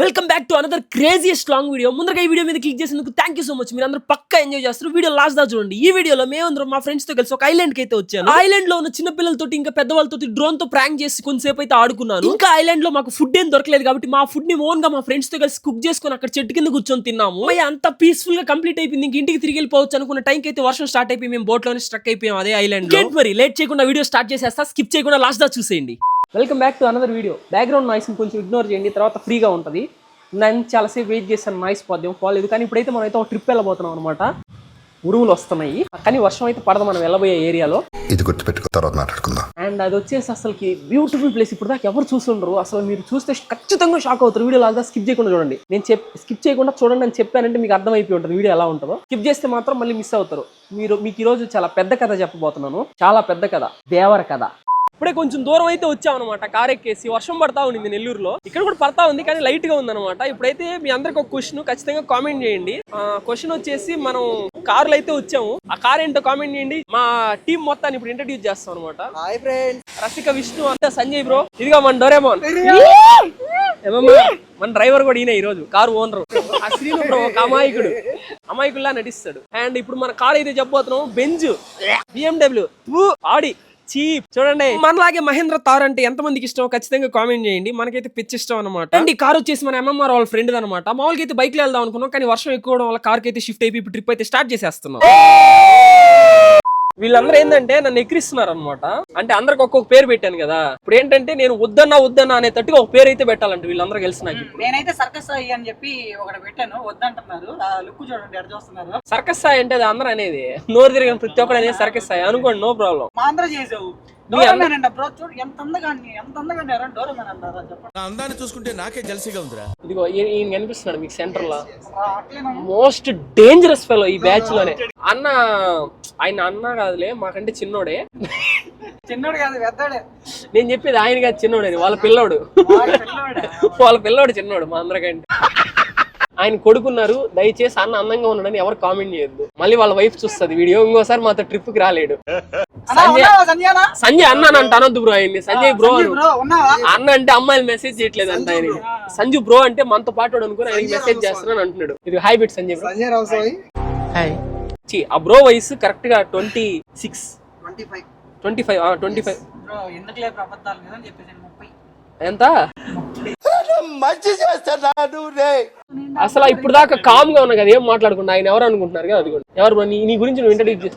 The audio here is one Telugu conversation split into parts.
Welcome back to another craziest long video ముందరగా ఈ వీడియో మీద క్లిక్ చేసినందుకు థ్యాంక్ యూ సో మచ్ మీరు అందరూ పక్కా ఎంజాయ్ చేస్తారు. వీడియో లాస్ట్ దా చూడండి. ఈ వీడియోలో మేమందరం మా ఫ్రెండ్స్తో కలిసి ఒక ఐలాండ్కి అయితే వచ్చాను. ఐలాండ్లో ఉన్న చిన్న పిల్లలతో ఇంకా పెద్దవాళ్ళతో డ్రోన్తో ప్రాంక్ చేసి కొంతసేపు అయితే ఆడుకున్నాను. ఇంకా ఐలాండ్లో మాకు ఫుడ్ ఏం దొరకలేదు కాబట్టి మా ఫుడ్ని ఓన్గా మా ఫ్రెండ్స్తో కలిసి కుక్ చేసుకొని అక్కడ చెట్టు కింద కూర్చొని తిన్నాము. అంత పీస్ఫుల్గా కంప్లీట్ అయిపోయింది. ఇంక ఇంటికి తిరిగి వెళ్ళిపోవచ్చు అనుకున్న టైం అయితే వర్షం స్టార్ట్ అయిపోయి మేము బోట్లోనే స్ట్రక్ అయిపోయాం అదే ఐలాండ్ మరి లేట్ చేయకుండా వీడియో స్టార్ట్ చేసేస్తా. స్కిప్ చేయకుండా లాస్ట్ దా చూసేయండి. Welcome back to another video background noise కొంచెం ఇగ్నోర్ చేయండి తర్వాత ఫ్రీగా ఉంటుంది. నేను చాలాసేపు వెయిట్ చేశాను నాయిస్ పోద్దాం పోలేదు. కానీ ఇప్పుడైతే మనం అయితే ఒక ట్రిప్ వెళ్ళబోతున్నాం అనమాట ఉరువులు వస్తున్నాయి. కానీ వర్షం అయితే పడదు మనం వెళ్ళబోయే ఏరియాలో ఇది గుర్తుపెట్టుకో తర్వాత మాట్లాడుకుందాం. అండ్ అది వచ్చేసి అసలుకి బ్యూటిఫుల్ ప్లేస్ ఇప్పుడు దాకా ఎవరు చూస్తుండరు అసలు మీరు చూస్తే ఖచ్చితంగా షాక్ అవుతారు. వీడియో లాగా స్కిప్ చేయకుండా చూడండి. నేను చెప్ స్కిప్ చేయకుండా చూడండి అని చెప్పానంటే మీకు అర్థమైపోయి ఉంటుంది వీడియో ఎలా ఉంటుందో. స్కిప్ చేస్తే మాత్రం మళ్ళీ మిస్ అవుతారు. మీరు మీకు ఈరోజు చాలా పెద్ద కథ చెప్పబోతున్నాను. చాలా పెద్ద కథ. దేవర కథ. ఇప్పుడే కొంచెం దూరం అయితే వచ్చామన్నమాట. కార్ ఎక్కేసి వర్షం పడతా ఉంది నెల్లూరులో. ఇక్కడ కూడా పడతా ఉంది కానీ లైట్గా ఉందన్నమాట. ఇప్పుడైతే మీ అందరికి ఒక క్వశ్చన్ ఖచ్చితంగా కామెంట్ చేయండి. క్వశ్చన్ వచ్చేసి మనం కార్లో అయితే వచ్చాము. ఆ కార్ ఏంటో కామెంట్ చేయండి. మా టీం మొత్తాన్ని ఇప్పుడు ఇంట్రడ్యూస్ చేస్తాం అనమాట హాయ్ రసిక విష్ణు అంతా సంజయ్ బ్రో. ఇదిగా మన డోరేమోన్? మన డ్రైవర్ కూడా ఈయన ఈ రోజు కారు ఓనర్. ఆ శ్రీను బ్రో ఒక అమాయకుడు. అమాయకుల్లా నటిస్తాడు. అండ్ ఇప్పుడు మన కార్ అయితే చెప్పబోతున్నాం. బెంజ్. BMW Audi. చీప్. చూడండి. మనలాగే మహేంద్ర తార్ అంటే ఎంత మందికి ఇష్టం ఖచ్చితంగా కామెంట్ చేయండి. మనకైతే పిచ్చి ఇష్టం అనమాట అండ్ ఈ కార్ వచ్చేసి మన ఎంఎంఆర్ వాళ్ళ ఫ్రెండ్ అనమాట మామూలుగా అయితే బైక్లో వెళ్దాం అనుకున్నాం కానీ వర్షం ఎక్కువ వల్ల కార్ అయితే షిఫ్ట్ అయిపోయి ట్రిప్ అయితే స్టార్ట్ చేసేస్తున్నాం. వీళ్ళందరూ ఏంటంటే నన్ను ఎక్కిరిస్తున్నారు అనమాట అంటే అందరికి ఒక్కొక్క పేరు పెట్టాను కదా. ఇప్పుడు ఏంటంటే నేను వద్దన్నా వద్దన్నా అనే తట్టుగా ఒక పేరు అయితే పెట్టాలంటే వీళ్ళందరూ కలిసి నాకు నేనైతే సర్కస్ అయ్యి అని చెప్పి ఒకటి పెట్టాను వద్దంటున్నారు. లుక్ చూడండి ఎక్కడ చూస్తున్నారు? సర్కస్ సాయి అంటే అది అందరూ అనేది. నోరు తిరిగిన ప్రతి ఒక్కరు అనేది సర్కస్ సాయి అనుకోండి నో ప్రాబ్లం మా అందరూ చేసావు. అందాన్ని చూసుకుంటే నాకే జలసిగా ఉందిరా. ఇదిగో ఈయన కనిపిస్తున్నాడు మీకు సెంటర్లో మోస్ట్ డేంజరస్ ఫెలో ఈ బ్యాచ్లోనే అన్న ఆయన అన్న కాదులే మాకంటే చిన్నోడే. చిన్నోడు కాదు పెద్దోడే. నేను చెప్పేది ఆయన కాదు చిన్నోడే వాళ్ళ పిల్లోడే. వాళ్ళ పిల్లోడు చిన్నోడు మా అందరికంటే. ఆయన కొడుకున్నారు దయచేసి అన్న అందంగా ఉన్నాడని ఎవరు కామెంట్ చేయొద్దు. మళ్ళీ వాళ్ళ వైఫ్ చూస్తుంది వీడియో ఇంకోసారి మాతో ట్రిప్కి రాలేడు. అన్నా, సంజయ్ ఉన్నావా సంజయనా సంజయ్ అన్న అని అంట అనొద్దు బ్రో ఆయన్ని. సంజయ్ బ్రో అను. బ్రో ఉన్నావా? అన్న అంటే అమ్మాయిలు మెసేజ్ చేయట్లేదు అంట ఆయన సంజు బ్రో అంటే మనతో పాటు వాడు అనుకుని ఆయనకి మెసేజ్ చేస్తున్నాను అంటున్నాడు. ఇది హై బిట్ సంజయ్ బ్రో సంజయ్ రావు సాయి ఛీ, ఆ బ్రో వయసు కరెక్ట్గా twenty six twenty five twenty five ఎంత? మంచి చేస్తాను రే. అసలు ఇప్పుడు దాకా కామ్గా ఉన్నా కదా ఏం మాట్లాడకుండా ఆయన ఎవరు అనుకుంటున్నారు కదా అది కూడా. ఎవరు? నీ గురించి నువ్వు ఇంట్రడ్యూస్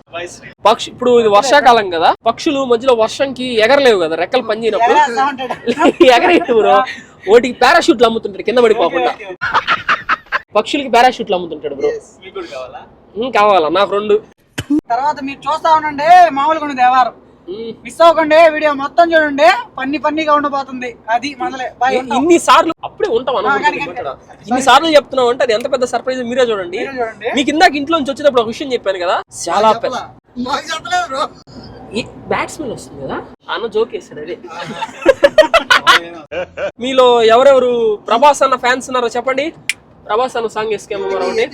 పక్షి ఇప్పుడు ఇది వర్షాకాలం కదా పక్షులు మధ్యలో వర్షంకి ఎగరలేవు కదా రెక్కలు పని చేయనప్పుడు ఎగరేట్టు బ్రో. ఓటికి పారాషూట్లు అమ్ముతుంటాడు కింద పడిపోకుండా. పక్షులకి పారాషూట్లు అమ్ముతుంటాడు బ్రో. కావాలా? నాకు రెండు. తర్వాత మీరు చూస్తా ఉండండి మామూలుగా ఉండదు దేవారం మిస్ అవ్వకండి వీడియో మొత్తం చూడండి. పన్ని పన్నిగా ఉండబోతుంది. అది మొదలే. ఇన్ని సార్లు అప్పుడే ఉంటాం. ఇన్ని సార్లు చెప్తున్నాం అంటే అది ఎంత పెద్ద సర్ప్రైజ్ మీరే చూడండి. మీకు ఇందాక ఇంట్లో నుంచి వచ్చేటప్పుడు ఒక విషయం చెప్పాను కదా చాలా పెద్ద బ్యాట్స్మెన్ వస్తుంది కదా. అన్న జోక్ వేసాడు అదే. మీలో ఎవరెవరు ప్రభాస్ అన్న ఫ్యాన్స్ ఉన్నారో చెప్పండి. ప్రభాస్ అన్న సాంగ్ వేసుకేమో మరి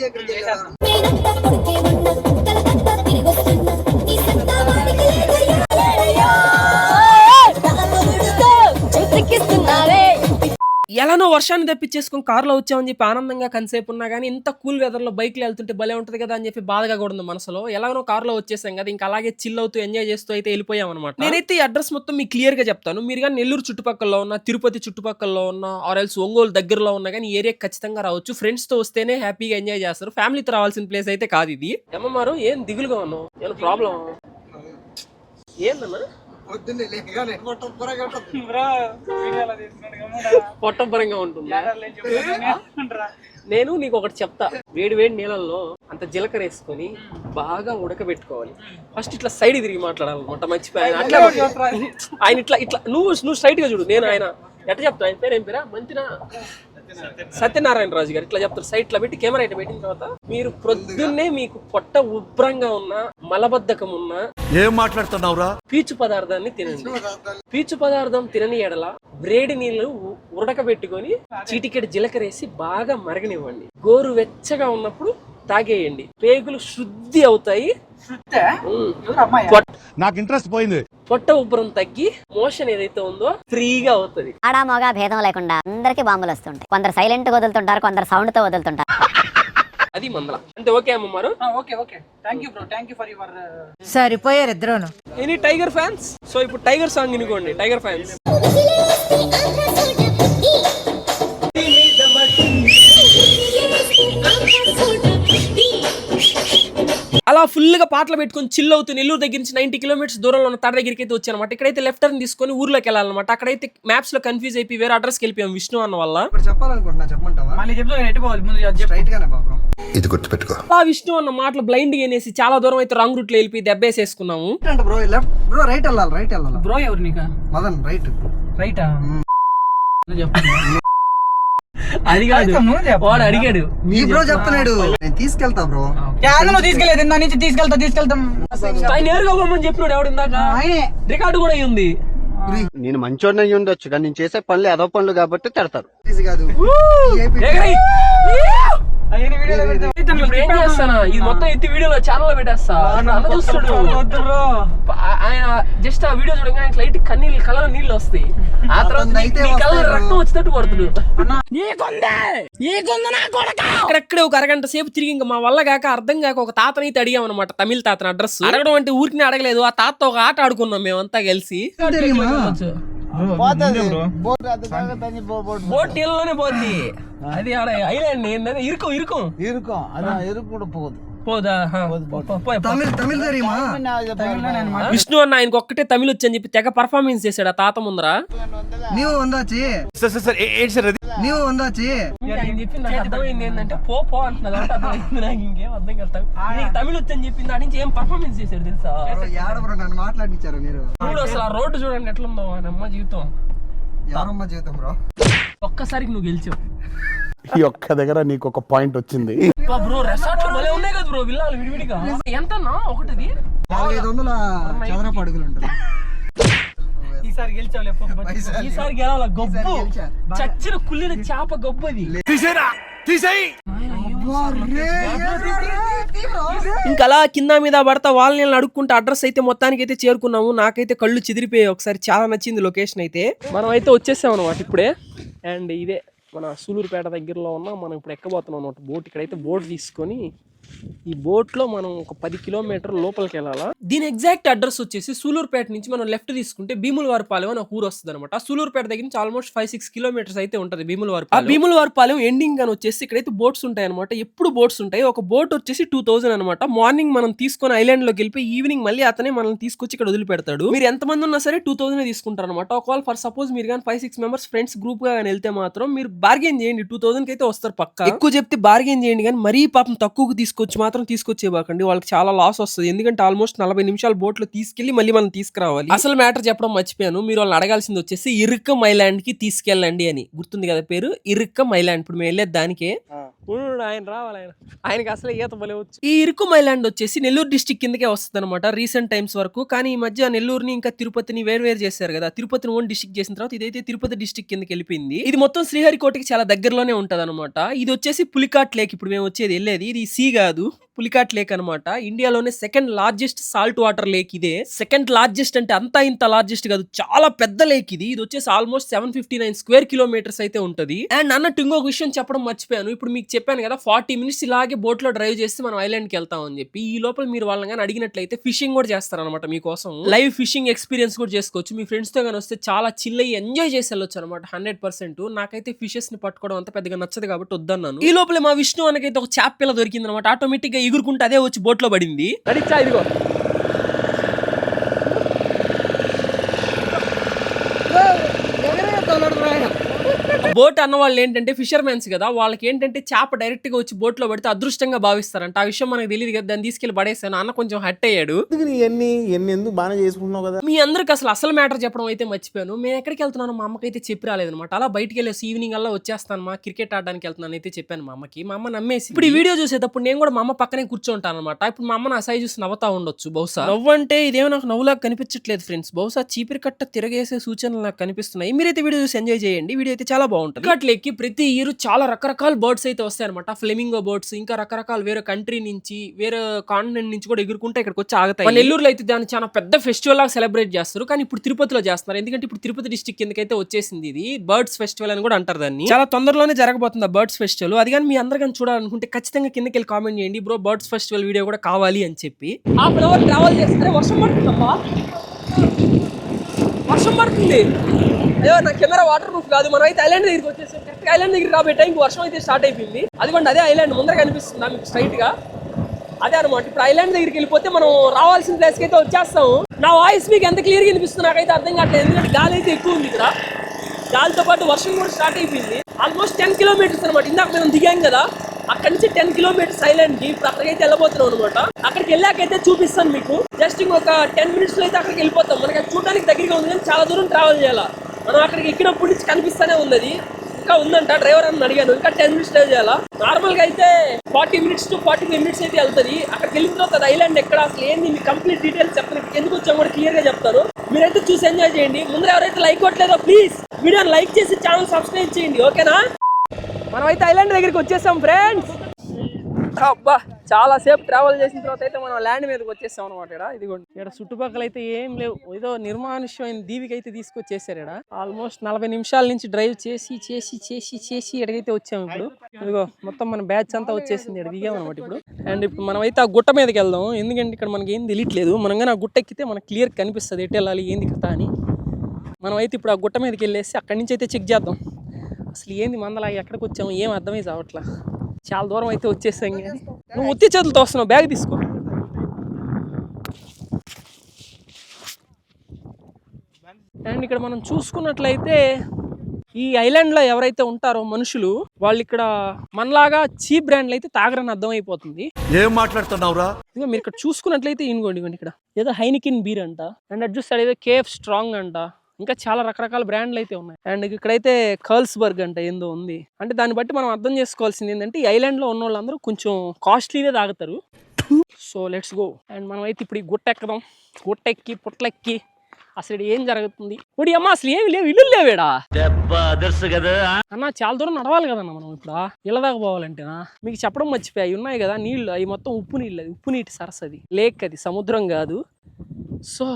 ఎలానో వర్షాన్ని తెప్పించేసుకొని కార్లో వచ్చామని చెప్పి ఆనందంగా కనిసేపు ఉన్నా కానీ ఇంత కూల్ వెదర్లో బైక్లో వెళ్తుంటే భలే ఉంటుంది కదా అని చెప్పి బాధగా కూడా ఉంది మనసులో. ఎలాగో కార్లో వచ్చేసాం కదా ఇంకా అలాగే చిల్ అవుతూ ఎంజాయ్ చేస్తూ అయితే వెళ్ళిపోయాం అనమాట నేనైతే ఈ అడ్రస్ మొత్తం మీకు క్లియర్గా చెప్తాను. మీరు కానీ నెల్లూరు చుట్టుపక్కల ఉన్న తిరుపతి చుట్టుపక్కల ఉన్న ఆర్ ఎల్స్ ఒంగోలు దగ్గరలో ఉన్నా కానీ ఏరియా ఖచ్చితంగా రావచ్చు. ఫ్రెండ్స్తో వస్తేనే హ్యాపీగా ఎంజాయ్ చేస్తారు. ఫ్యామిలీతో రావాల్సిన ప్లేస్ అయితే కాదు ఇది. ఏమమ్మారు ఏం దిగులుగా ఉన్నావు? ఏమైనా ప్రాబ్లం ఏందన్నా? పొద్దున్నే లేకగానే పొట్టం పొట్టం పరంగా ఉంటుంది. చెప్తాను నేను నీకు ఒకటి చెప్తా. వేడి వేడి నీళ్ళల్లో అంత జీలకర్ర వేసుకొని బాగా ఉడకబెట్టుకోవాలి. ఫస్ట్ ఇట్లా సైడ్ తిరిగి మాట్లాడాలన్నమాట మర్చిపోయాను. అట్లా ఆయన ఇట్లా ఇట్లా నువ్వు నువ్వు గా చూడు. నేను ఆయన ఎట్లా చెప్తా? ఆయన పేరు ఏం పేరా? మంచినా? సత్యనారాయణ రాజు గారు ఇట్లా చెప్తారు. సైట్లో పెట్టి కెమెరా ఇట్లా పెట్టిన తర్వాత మీరు ప్రొద్దున్నే మీకు పొట్ట ఉబ్రంగా ఉన్న మలబద్ధకం ఉన్న ఏం మాట్లాడుతున్నావురా? పీచు పదార్థాన్ని తినండి. పీచు పదార్థం తినని ఎడల వేడి నీళ్ళు ఉ- ఉడకబెట్టుకొని చీటికెడు జీలకర్ర వేసి బాగా మరగనివ్వండి. గోరు వెచ్చగా ఉన్నప్పుడు తాగేయండి. పేగులు శుద్ధి అవుతాయి. నాకు ఇంట్రెస్ట్ పోయింది. పొట్ట ఉబ్బరం తగ్గి మోషన్ ఏదైతే ఉందో ఫ్రీగా అవుతుంది. ఆడా మగ భేదం లేకుండా అందరికి బాంబులు వస్తుంటాయి. కొందరు సైలెంట్గా వదులుతుంటారు కొందరు సౌండ్తో వదులుతుంటారు. అది మందల. అంటే okay అమ్మమ్మారు okay okay. Thank you bro thank you for your సరిపోయారు ఇద్దరును. ఎనీ టైగర్ ఫ్యాన్స్ సో ఇప్పుడు టైగర్ సాంగ్ వినుకోండి. టైగర్ ఫ్యాన్స్ ముసిలేస్తే అలా ఫుల్గా పాటలు పెట్టుకొని చిల్ అవుతూ నెల్లూరు దగ్గర నుంచి నైన్టీ కిలోమీటర్స్ దూరంలో ఉన్న తడ దగ్గరికి అయితే వచ్చానమాట. ఇక్కడైతే లెఫ్ట్ టర్న్ తీసుకొని ఊర్లోకి వెళ్ళాలన్నమాట. అక్కడైతే మ్యాప్స్లో కన్ఫ్యూజ్ అయిపోయి వేరే అడ్రస్కి వెళ్ళిపోయాం విష్ణు అన్న వల్ల చెప్పాలనుకుంటున్నా చెప్పమంటావా? ఇది గుర్తుపెట్టుకో. అలా విష్ణు అన్న మాటలు బ్లైండ్గా అనేసి చాలా దూరం అయితే రాంగ్ రూట్లో వెళ్ళిపోయి దెబ్బేసేసుకున్నాము. బ్రో లెఫ్ట్ బ్రో రైట్ వెళ్ళాలి రైట్ వెళ్ళాలి? బ్రో ఎవరు నీకు? మదన్ రైట్ రైటా అది కాదు. నువ్వు చెప్పు. వాడు అడిగాడు. బ్రో చెప్తున్నాడు. నేను తీసుకెళ్తా బ్రో. నువ్వు తీసుకెళ్ళేది ఇందా నుంచి? తీసుకెళ్తా తీసుకెళ్తాం. ఆయన నేరుగా పోమని చెప్పినాడు ఎవడు ఇందాక? ఆయనే. రికార్డు కూడా అయ్యింది. నేను మంచోడిని అయ్యి ఉండొచ్చు కానీ నేను చేసే పనులు ఏదో పనులు కాబట్టి తిడతారు. కాదు. ఏం చేస్తానా? ఇది మొత్తం ఎత్తి వీడియోలో ఛానల్ పెట్టేస్తా. చూస్తాడు ఆయన జస్ట్ ఆ వీడియో చూడగానే లైట్ కన్నీళ్ళు కళ్ళలో నీళ్ళు వస్తాయి. ఆ తర్వాత అయితే వస్తాయి రక్తం బ్రో. వచ్చేటట్టు కొడుతుడు అక్కడక్కడే ఒక అరగంట సేపు తిరిగి ఇంకా మా వల్ల కాక అర్థం కాక ఒక తాతనైతే అడిగాం అనమాట తమిళ తాతన అడ్రస్ అడగడం అంటే ఊరికి అడగలేదు ఆ తాత ఒక ఆట ఆడుకున్నాం మేమంతా కలిసి. பார்த்தது போட் அதுக்காக தண்ணி போட் போட் எல்லாமே போச்சு அது இருக்கும் இருக்கும். இருக்கும். அதான் இருக்கூட போகுது. పోదా? హా. పో- పో- పో- తమిళ్ తమిళ్ తెరీమా విష్ణు అన్న ఆయనకు ఒక్కటే తమిళ వచ్చని చెప్పి తెగ పర్ఫార్మెన్స్ చేశాడు ఆ తాత ముందర. నీవు వందాచి. సార్ సార్ సార్ ఏంటి సార్ అది? నీవు వందాచి. ఆయన చెప్పింది నాకు అర్థమైంది ఏంటంటే పో పో అంటున్నది అర్థమైంది నాకు ఇంకేం అర్థం కాదు. నీకు తమిళ వచ్చని చెప్పింది నుంచి ఏం పర్ఫార్మెన్స్ చేశాడు తెలుసా? నన్ను మాట్లాడించారు మీరు. చూడు అసలు ఆ రోడ్డు చూడండి ఎట్లుందో అమ్మ జీవితం. ఎవరమ్మ జీవితం బ్రో. ఒక్కసారికి నువ్వు గెలిచావు. ఈ ఒక్క దగ్గర నీకు ఒక పాయింట్ వచ్చింది. బ్రో రెసార్ట్లు భలే ఉన్నాయి కదా బ్రో విల్లాలు విడివిడిగా. ఎంతన్నా? ఒకటిది? నాలుగైదు వందల చదరపు అడుగులు ఉంటుంది. ఈసారి గెలిచావులే. ఈసారి గెలవాల. చచ్చిన కుళ్ళిన చేప గొబ్బు అది తీసేరా తీసేయి. ఇంకా అలా కింద మీద పడతా వాళ్ళని వీళ్ళని అడుక్కుంటే అడ్రస్ అయితే మొత్తానికి అయితే చేరుకున్నాము. నాకైతే కళ్ళు చెదిరిపోయాయి. ఒకసారి చాలా నచ్చింది లొకేషన్ అయితే. మనం అయితే వచ్చేసాం అనమాట ఇప్పుడే. అండ్ ఇదే. మన సూలూరుపేట దగ్గరలో ఉన్న మనం ఇప్పుడు ఎక్కబోతున్నాం అన్నమాట బోట్ ఇక్కడైతే బోట్ తీసుకొని ఈ బోట్లో మనం ఒక పది కిలోమీటర్ లోపలికి వెళ్ళాలా? దీని ఎగ్జాక్ట్ అడ్రస్ వచ్చేసి సూలూరుపేట నుంచి మనం లెఫ్ట్ తీసుకుంటే భీములవారిపాలెం అని ఒక ఊరు వస్తుంది అనమాట సూలూరుపేట దగ్గర నుంచి ఆల్మోస్ట్ ఫైవ్ సిక్స్ కిలోమీటర్స్ అయితే ఉంటుంది భీములవారిపాలెం ఆ భీములవారిపాలెం. ఎండింగ్ అని వచ్చేసి ఇక్కడైతే బోట్స్ ఉంటాయి అనమాట ఎప్పుడు బోట్స్ ఉంటాయి? ఒక బోట్ వచ్చేసి టూ థౌసండ్ అనమాట మార్నింగ్ మనం తీసుకొని ఐలాండ్లోకి వెళ్ళిపోయి ఈవినింగ్ మళ్ళీ అతనే మనల్ని తీసుకొచ్చి ఇక్కడ వదిలిపెడతాడు. మీరు ఎంతమంది ఉన్నా సరే టూ థౌసండ్ తీసుకుంటారు అనమాట ఒకవేళ ఫర్ సపోజ్ మీరు కానీ ఫైవ్ సిక్స్ మెంబర్స్ ఫ్రెండ్స్ గ్రూప్గా కానీ వెళ్తే మాత్రం మీరు బార్గెన్ చేయండి. టూ థౌసండ్కి అయితే వస్తారు పక్క. ఎక్కువ చెప్తే బార్గెన్ చేయండి కానీ మరీ పాపం తక్కువకు తీసుకొచ్చి మాత్రం తీసుకొచ్చే బాకండి వాళ్ళకి చాలా లాస్ వస్తుంది. ఎందుకంటే ఆల్మోస్ట్ నలభై నిమిషాలు బోట్లో తీసుకెళ్ళి మళ్ళీ మనం తీసుకురావాలి. అసలు మ్యాటర్ చెప్పడం మర్చిపోయాను. మీరు వాళ్ళని అడగాల్సింది వచ్చేసి ఇరుక్కం ఐలాండ్కి తీసుకెళ్ళండి అని. గుర్తుంది కదా పేరు? ఇరుక్కం ఐలాండ్ ఇప్పుడు మేము వెళ్ళేది దానికే. ఉండు, ఆయన రావాలి ఆయన. ఆయనకి అసలు ఈత బలే వచ్చు. ఈ ఇరుకుం ఐలాండ్ వచ్చేసి నెల్లూరు డిస్టిక్ కిందకే వస్తుంది అనమాట రీసెంట్ టైమ్స్ వరకు. కానీ ఈ మధ్య నెల్లూరుని ఇంకా తిరుపతిని వేరు వేరు చేశారు కదా. తిరుపతిని ఓన్ డిస్టిక్ చేసిన తర్వాత ఇదైతే తిరుపతి డిస్టిక్ కిందకి వెళ్ళిపోయింది. ఇది మొత్తం శ్రీహరికోటకి చాలా దగ్గరలోనే ఉంటది అనమాట ఇది వచ్చేసి పులికాట్ లేక్. ఇప్పుడు మేము వచ్చేది వెళ్ళేది ఇది సీ కాదు పులికాట్ లేక్ అనమాట ఇండియాలోనే second largest salt water lake ఇదే. సెకండ్ లార్జెస్ట్ అంటే అంతా ఇంత లార్జెస్ట్ కాదు చాలా పెద్ద లేక్ ఇది. ఇది వచ్చేసి almost seven fifty nine square kilometres అయితే ఉంటది. అండ్ అన్నట్టు ఇంకొక విషయం చెప్పడం మర్చిపోయాను. ఇప్పుడు మీకు చెప్పాను కదా ఫార్టీ మినిట్స్ ఇలాగే బోట్లో డ్రైవ్ చేస్తే మనం ఐలాండ్కి వెళ్తాం అని చెప్పి ఈ లోపల మీరు వాళ్ళని కానీ అడిగినట్లయితే ఫిషింగ్ కూడా చేస్తారనమాట మీకోసం. లైవ్ ఫిషింగ్ ఎక్స్పీరియన్స్ కూడా చేసుకోవచ్చు. మీ ఫ్రెండ్స్తో కానీ వస్తే చాలా చిల్ అయ్యి ఎంజాయ్ చేసి వెళ్ళొచ్చు అనమాట హండ్రెడ్ పర్సెంట్. నాకైతే ఫిషెస్ని పట్టుకోవడం అంత పెద్దగా నచ్చదు కాబట్టి వద్దన్నాను. ఈ లోపల మా విష్ణు అనకైతే ఒక చాప్ పిల్ల దొరికింది అనమాట ఆటోమేటిక్గా ఎగురుకుంటే అదే వచ్చి బోట్లో పడింది ఇదిగో. బోట్ అన్న వాళ్ళు ఏంటంటే ఫిషర్మెన్స్ కదా వాళ్ళకి ఏంటంటే చేప డైరెక్ట్గా వచ్చి బోట్లో పడితే అదృష్టంగా భావిస్తారంట. ఆ విషయం మనకు తెలియదు కదా దాన్ని తీసుకెళ్ళి పడేసాను అన్న కొంచెం హట్ అయ్యాడు. ఎన్ని ఎన్ని ఎందుకు బాగానే చేసుకుంటున్నావు కదా? మీ అందరికి అసలు అసలు మ్యాటర్ చెప్పడం అయితే మర్చిపోయాను. మేము ఎక్కడికి వెళ్తున్నాను మా అమ్మకి అయితే చెప్పి రాలేదన్నమాట. అలా బయటికి వెళ్ళేసి ఈవినింగ్ అలా వచ్చేస్తాను మా క్రికెట్ ఆడడానికి వెళ్తున్నాను అయితే చెప్పాను మా అమ్మకి. మా అమ్మ నమ్మేసి ఇప్పుడు ఈ వీడియో చూసేటప్పుడు నేను కూడా మా అమ్మ పక్కనే కూర్చోంటాను అనమాట ఇప్పుడు మా అమ్మ నా సైజ్ చూసి నవ్వుతా ఉండొచ్చు బహుశా. నవ్వు అంటే ఇదేమో నాకు నవ్వులాగా కనిపించట్లేదు ఫ్రెండ్స్. బహుశా చీపిరి కట్ట తిరగేసే సూచనలు నాకు కనిపిస్తున్నాయి. మీరైతే వీడియో చూసి ఎంజాయ్ చేయండి. వీడియో అయితే చాలా బాగుంటుంది. ఉంటుంది. అట్లా ఎక్కి ప్రతి ఇయర్ చాలా రకరకాల బర్డ్స్ అయితే వస్తాయి అనమాట ఫ్లెమింగో బర్డ్స్ ఇంకా రకరకాల వేరే కంట్రీ నుంచి వేరే కాంటినెంట్ నుంచి కూడా ఎగురుకుంటే ఇక్కడికి వచ్చి ఆగుతాయి. నెల్లూరులో అయితే దాన్ని చాలా పెద్ద ఫెస్టివల్ లాగా సెలబ్రేట్ చేస్తారు. కానీ ఇప్పుడు తిరుపతిలో చేస్తున్నారు. ఎందుకంటే ఇప్పుడు తిరుపతి డిస్టిక్ కిందకైతే వచ్చేసింది ఇది. బర్డ్స్ ఫెస్టివల్ అని కూడా అంటారు దాన్ని. చాలా తొందరలోనే జరగబోతుంది ఆ బర్డ్స్ ఫెస్టివల్. అది కానీ మీ అందరు కానీ చూడాలనుకుంటే ఖచ్చితంగా కిందకి వెళ్ళి కామెంట్ చేయండి. బ్రో బర్డ్స్ ఫెస్టివల్ వీడియో కూడా కావాలి అని చెప్పి. హాఫ్ అన్ అవర్ ట్రావెల్ చేస్తే వర్షం పడుతుందమ్మా. వర్షం పడుతుంది. అయ్యో నా కెమెరా వాటర్ ప్రూఫ్ కాదు. మనం అయితే ఐలాండ్ దగ్గరికి వచ్చేసి. కరెక్ట్ ఐలాండ్ దగ్గర రాబోయే టైంకి వర్షం అయితే స్టార్ట్ అయిపోయింది. అదిగోండి అదే ఐలాండ్ ముందర కనిపిస్తుంది మీకు స్ట్రైట్గా అదే అనమాట ఇప్పుడు ఐలాండ్ దగ్గరికి వెళ్ళిపోతే మనం రావాల్సిన ప్లేస్కి అయితే వచ్చేస్తాము. నా వాయిస్ మీకు ఎంత క్లియర్గా వినిపిస్తుంది నాకైతే అర్థం కావట్లేదు. ఎందుకంటే గాలి అయితే ఎక్కువ ఉంది ఇక్కడ. గాలితో పాటు వర్షం కూడా స్టార్ట్ అయిపోయింది. ఆల్మోస్ట్ టెన్ కిలోమీటర్స్ అనమాట ఇందాక మనం దిగాం కదా. అక్కడి నుంచి టెన్ కిలోమీటర్స్ ఐలాండ్కి ఇప్పుడు అక్కడికైతే వెళ్ళబోతున్నాం అనమాట అక్కడికి వెళ్ళాకైతే చూపిస్తాను మీకు. జస్ట్ ఇంకొక టెన్ మినిట్స్లో అయితే అక్కడికి వెళ్ళిపోతాం. మనకి చూడడానికి దగ్గరగా ఉంది కానీ చాలా దూరం ట్రావెల్ చేయాలి? మనం అక్కడికి ఎక్కినప్పటి నుంచి కనిపిస్తూనే ఉంది ఇంకా ఉందంట డ్రైవర్ అని అడిగాను. ఇంకా టెన్ మినిట్స్ డ్రైవ్ చేయాలా? నార్మల్గా అయితే forty minutes to forty five minutes అయితే వెళ్తుంది. అక్కడికి వెళ్ళిన తర్వాత ఐలాండ్ ఎక్కడ? అసలు ఏంది? మీ కంప్లీట్ డీటెయిల్స్ చెప్తాను ఎందుకు వచ్చాము కూడా క్లియర్గా చెప్తాను. మీరైతే చూసి ఎంజాయ్ చేయండి. ముందర ఎవరైతే లైక్ కొట్టలేదో ప్లీజ్ వీడియోని లైక్ చేసి ఛానల్ సబ్స్క్రైబ్ చేయండి. ఓకేనా? మనమైతే ఐలాండ్ దగ్గరికి వచ్చేసాం ఫ్రెండ్స్. అబ్బా చాలా సేపు ట్రావెల్ చేసిన తర్వాత అయితే మనం ల్యాండ్ మీదకి వచ్చేసాం అనమాట ఇక్కడ ఇదిగోండి. ఇక్కడ చుట్టుపక్కల అయితే ఏం లేవు. ఏదో నిర్మానుష్యమైన దీవికి అయితే తీసుకొచ్చేసారు ఇక్కడ ఆల్మోస్ట్ నలభై నిమిషాల నుంచి డ్రైవ్ చేసి చేసి చేసి చేసి ఇక్కడికైతే వచ్చాము ఇప్పుడు. ఇదిగో మొత్తం మన బ్యాచ్ అంతా వచ్చేసింది ఇక్కడ దిగాం అనమాట ఇప్పుడు. అండ్ ఇప్పుడు మనం అయితే ఆ గుట్ట మీదకి వెళ్దాం. ఎందుకంటే ఇక్కడ మనకి ఏం తెలియట్లేదు. మనం కానీ ఆ గుట్ట ఎక్కితే మనకు క్లియర్ కనిపిస్తుంది. ఎటు వెళ్ళాలి ఏంది కదా అని. మనం అయితే ఇప్పుడు ఆ గుట్ట మీదకి వెళ్ళేసి అక్కడి నుంచి అయితే చెక్ చేద్దాం. అసలు ఏంది మందలా? ఎక్కడికి వచ్చాము? ఏం అర్థమై చావట్లా? చాలా దూరం అయితే వచ్చేసాం కానీ నువ్వు ఉత్తి చేతులతో వస్తున్నావు బ్యాగ్ తీసుకో. అండ్ ఇక్కడ మనం చూసుకున్నట్లయితే ఈ ఐలాండ్లో ఎవరైతే ఉంటారో మనుషులు వాళ్ళు ఇక్కడ మనలాగా చీప్ బ్రాండ్లు అయితే తాగరని అర్థమైపోతుంది. ఏం మాట్లాడుతున్నావురా? ఇంకా మీరు ఇక్కడ చూసుకున్నట్లయితే ఇనుకోండి ఇక్కడ. ఏదో హైనికిన్ బీర్ అంట. అండ్ అటు చూస్తే ఏదో కేఫ్ స్ట్రాంగ్ అంట. ఇంకా చాలా రకరకాల బ్రాండ్లు అయితే ఉన్నాయి. అండ్ ఇక్కడైతే కర్ల్స్ బర్గ్ అంట ఏందో ఉంది. అంటే దాన్ని బట్టి మనం అర్థం చేసుకోవాల్సింది ఏంటంటే ఈ ఐలాండ్లో ఉన్న వాళ్ళందరూ కొంచెం కాస్ట్లీనే తాగుతారు. So let's go. అండ్ మనం అయితే ఇప్పుడు ఈ గుట్ట ఎక్కదాం గుట్ట ఎక్కి పుట్లెక్కి అసలు ఏం జరుగుతుంది? ఒడి అమ్మ అసలు ఏమి లేవు ఇల్లు లేవేడా? అన్న చాలా దూరం నడవాలి కదన్న మనం ఇప్పుడు? ఇళ్ళ దాకా పోవాలంటేనా? మీకు చెప్పడం మర్చిపోయి అవి ఉన్నాయి కదా నీళ్ళు అవి మొత్తం ఉప్పు నీళ్ళు అది ఉప్పు నీటి సరస్సు అది. లేక్ అది సముద్రం కాదు. సో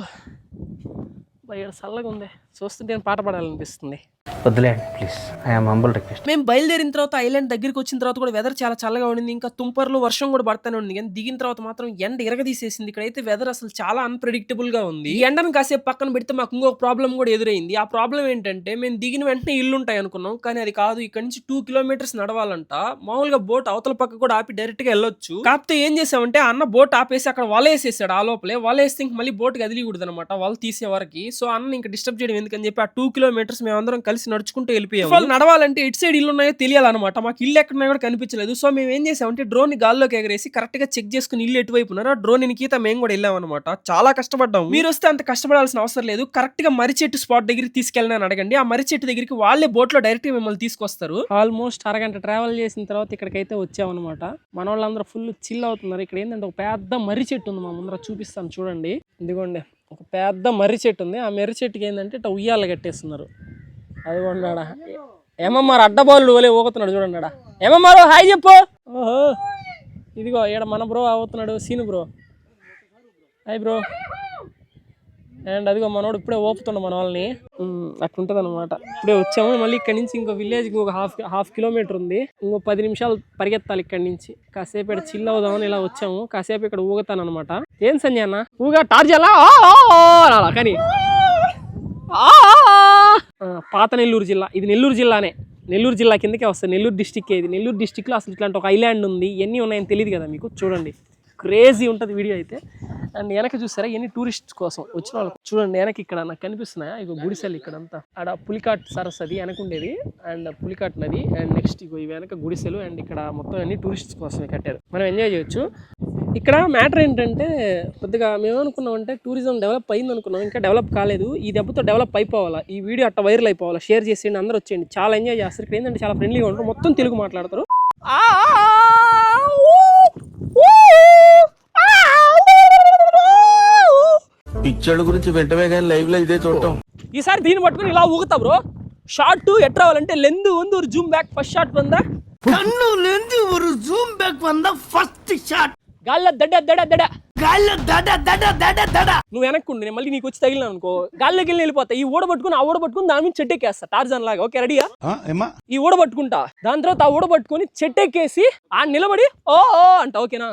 బయట చల్లగా ఉంది చూస్తుంటే నేను పాట పాడాలనిపిస్తుంది. వద్దులేండి ప్లీజ్ ఐఎమ్ హంబుల్ రిక్వెస్ట్ మేము బయలుదేరిన తర్వాత ఐలాండ్ దగ్గరికి వచ్చిన తర్వాత కూడా వెదర్ చాలా చల్లగా ఉండింది. ఇంకా తుంపర్లు వర్షం కూడా పడతానే ఉంది కానీ దిగిన తర్వాత మాత్రం ఎండ ఇరగదీసేసింది. ఇక్కడైతే వెదర్ అసలు చాలా అన్ప్రెడిక్టబుల్గా ఉంది. ఈ ఎండను కాసేపు పక్కన పెడితే మాకు ఇంకొక ప్రాబ్లం కూడా ఎదురైంది. ఆ ప్రాబ్లం ఏంటంటే మేము దిగిన వెంటనే ఇల్లు ఉంటాయి అనుకున్నాం. కానీ అది కాదు ఇక్కడ నుంచి టూ కిలోమీటర్స్ నడవాలంట. మామూలుగా బోట్ అవతల పక్క కూడా ఆపి డైరెక్ట్గా వెళ్ళొచ్చు. కాకపోతే ఏం చేసామంటే అన్న బోట్ ఆపేసి అక్కడ వల వేసేసాడు ఆ లోపలే. వల వేస్తే ఇంక మళ్ళీ బోట్ కదిలికూడదు అనమాట వల తీసే వరకు. సో అన్న ఇంకా డిస్టర్బ్ చేయడం ఎందుకని చెప్పి ఆ టూ కిలోమీటర్స్ మేమందరం కలిసి నడుచుకుంటూ వెళ్ళిపోయాం వాళ్ళు నడవాలంటే ఎటు సైడ్ ఇల్లు ఉన్నాయో తెలియాలన్నమాట. మాకు ఇల్లు ఎక్కడ ఉన్నాయో కూడా కనిపించలేదు. సో మేము ఏం చేసామంటే డ్రోన్ని గాల్లోకి ఎగరేసి కరెక్ట్గా చెక్ చేసుకుని ఇల్లు ఎటువైపు ఉన్నారో డ్రోన్ గీత మేము కూడా వెళ్ళాం అనమాట చాలా కష్టపడ్డాం మీరు వస్తే అంత కష్టపడాల్సిన అవసరం లేదు. కరెక్ట్గా మర్రి చెట్టు స్పాట్ దగ్గరికి తీసుకెళ్ళిన అడగండి. ఆ మర్రి చెట్టు దగ్గరికి వాళ్ళే బోట్లో డైరెక్ట్గా మిమ్మల్ని తీసుకొస్తారు. ఆల్మోస్ట్ అరగంట ట్రావెల్ చేసిన తర్వాత ఇక్కడికైతే వచ్చామన్నమాట. మన వాళ్ళందరూ ఫుల్ చిల్ అవుతున్నారు. ఇక్కడ ఏంటంటే ఒక పెద్ద మర్రి చెట్టు ఉంది మా ముందర చూపిస్తాను చూడండి. ఇదిగోండి. ఒక పెద్ద మర్రి చెట్టు ఉంది. ఆ మర్రి చెట్టుకి ఏంటంటే ఇట్లా ఉయ్యాల కట్టేస్తున్నారు. అది కొన్నాడా ఏమమ్మారు అడ్డబాలు ఓలే ఊగుతున్నాడు చూడండి ఏమమ్మారు హాయ్ చెప్పు. ఓహో. ఇదిగో ఈడ మన బ్రో అవుతున్నాడు Seenu bro. Hi bro. And అదిగో మనోడు ఇప్పుడే ఓపుతుండ మన వాళ్ళని. ఉమ్, అనమాట ఇప్పుడే వచ్చాము మళ్ళీ ఇక్కడ నుంచి ఇంకో విలేజ్కి ఒక హాఫ్ హాఫ్ కిలోమీటర్ ఉంది. ఇంకో పది నిమిషాలు పరిగెత్తాలి ఇక్కడ నుంచి. కాసేపు ఇక్కడ చిల్ అవుదామని ఇలా వచ్చాము. కాసేపు ఇక్కడ ఊగుతాను అనమాట ఏం సంజయ్ అన్న? ఊగా టార్జలా కానీ. పాత నెల్లూరు జిల్లా. ఇది నెల్లూరు జిల్లానే. నెల్లూరు జిల్లా కిందకే వస్తుంది. నెల్లూరు డిస్టిక్ ఇది. నెల్లూరు డిస్టిక్లో అసలు ఇట్లాంటి ఒక ఐలాండ్ ఉంది. ఎన్ని ఉన్నాయని తెలియదు కదా మీకు? చూడండి. క్రేజీ ఉంటుంది వీడియో అయితే. అండ్ వెనక చూసారా ఎన్ని టూరిస్ట్ కోసం వచ్చిన వాళ్ళు చూడండి వెనక ఇక్కడ నాకు కనిపిస్తున్నాయా? ఇగో గుడిసెలు ఇక్కడ అంతా ఆడ పులికాట్ సరస్సు అది వెనక ఉండేది అండ్ పులికాట్ నది. అండ్ నెక్స్ట్ ఇగో వెనక గుడిసెలు. అండ్ ఇక్కడ మొత్తం అన్ని టూరిస్ట్ కోసమే కట్టారు. మనం ఎంజాయ్ చేయొచ్చు. ఇక్కడ మ్యాటర్ ఏంటంటే కొద్దిగా అంటే టూరిజం డెవలప్ అయింది అనుకున్నాం ఇంకా డెవలప్ కాలేదు ఈ దెబ్బతో డెవలప్ అయిపోవాలా ఈ వీడియో అట్ట వైరల్ అయిపోవాలా షేర్ చేసేయండి అందరూ వచ్చేయండి చాలా ఎంజాయ్ చేస్తారు ఇక్కడ ఏంటంటే చాలా ఫ్రెండ్లీగా ఉంటారు మొత్తం తెలుగు మాట్లాడతారు పిచ్చడు గురించి వెంటనే కానీ లైవ్లో ఇదే చూడటం ఈసారి దీన్ని పట్టుకుని ఇలా ఊగుతా బ్రో షార్ట్ ఎట్ రావాలంటే లెంత్ ఉంది జూమ్ బ్యాక్ ఫస్ట్ షార్ట్ వందా కన్ను లెంత్ జూమ్ బ్యాక్ వందా ఫస్ట్ షార్ట్ గాల్ల దడ దడ దడ. గాల్ల దడ దడ దడ దడ. నువ్వు వెనక్కుండి నేను మళ్ళీ నీకు వచ్చి తగిలినా అనుకో. గాల్లోకి వెళ్ళి వెళ్ళిపోతా. ఈ ఊడ పట్టుకుని ఆ ఊడ పట్టుకుని దాని మీద చెట్టు ఎక్కేస్తా టార్జన్ లాగా. ఓకే రెడీయా? ఈ ఊడ పట్టుకుంటా. దాని తర్వాత ఆ ఊడ పట్టుకొని చెట్టు ఎక్కేసి ఆ నిలబడి ఓ ఓ అంట. ఓకేనా?